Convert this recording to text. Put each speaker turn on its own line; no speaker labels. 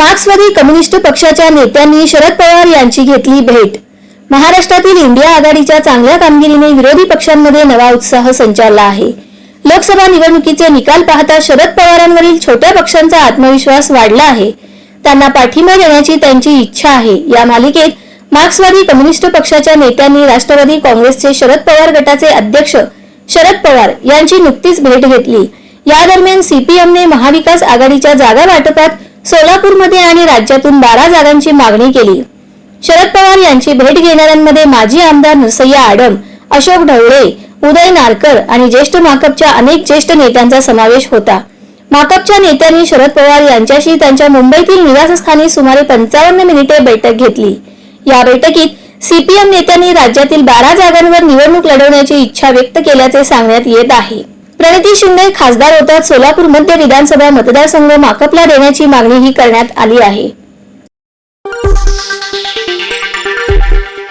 मार्क्सवादी कम्युनिस्ट पक्षाच्या नेत्यांनी शरद पवार यांची घेतली भेट. महाराष्ट्रातील इंडिया आघाडीच्या चांगल्या कामगिरीने विरोधी पक्षांमध्ये नवा उत्साह संचारला आहे. लोकसभा निवडणुकीचे निकाल पाहता शरद पवारांवरील छोट्या पक्षांचा आत्मविश्वास वाढला आहे. त्यांना पाठिंबा देण्याची त्यांची इच्छा आहे. या मालिकेत मार्क्सवादी कम्युनिस्ट पक्षाच्या नेत्यांनी राष्ट्रवादी काँग्रेसचे शरद पवार गटाचे अध्यक्ष शरद पवार यांची नुकतीच भेट घेतली. या दरम्यान सीपीएमने महाविकास आघाडीच्या जागा वाटपात सोलापूरमध्ये आणि राज्यातून बारा जागांची मागणी केली. शरद पवार यांची भेट घेणाऱ्यांमध्ये माजी आमदार नरसय्या आडम अशोक ढवळे उदय नारकर आणि ज्येष्ठ माकपच्या अनेक ज्येष्ठ नेत्यांचा समावेश होता. माकपच्या नेत्यांनी शरद पवार यांच्याशी त्यांच्या मुंबईतील निवासस्थानी सुमारे पंचावन्न मिनिटे बैठक घेतली. या बैठकीत सीपीएम नेत्यांनी राज्यातील बारा जागांवर निवडणूक लढवण्याची इच्छा व्यक्त केल्याचे सांगण्यात येत आहे. प्रणिती शिंदे खासदार होतात सोलापूर मध्य विधानसभा मतदारसंघ माकपला देण्याची मागणीही करण्यात आली आहे.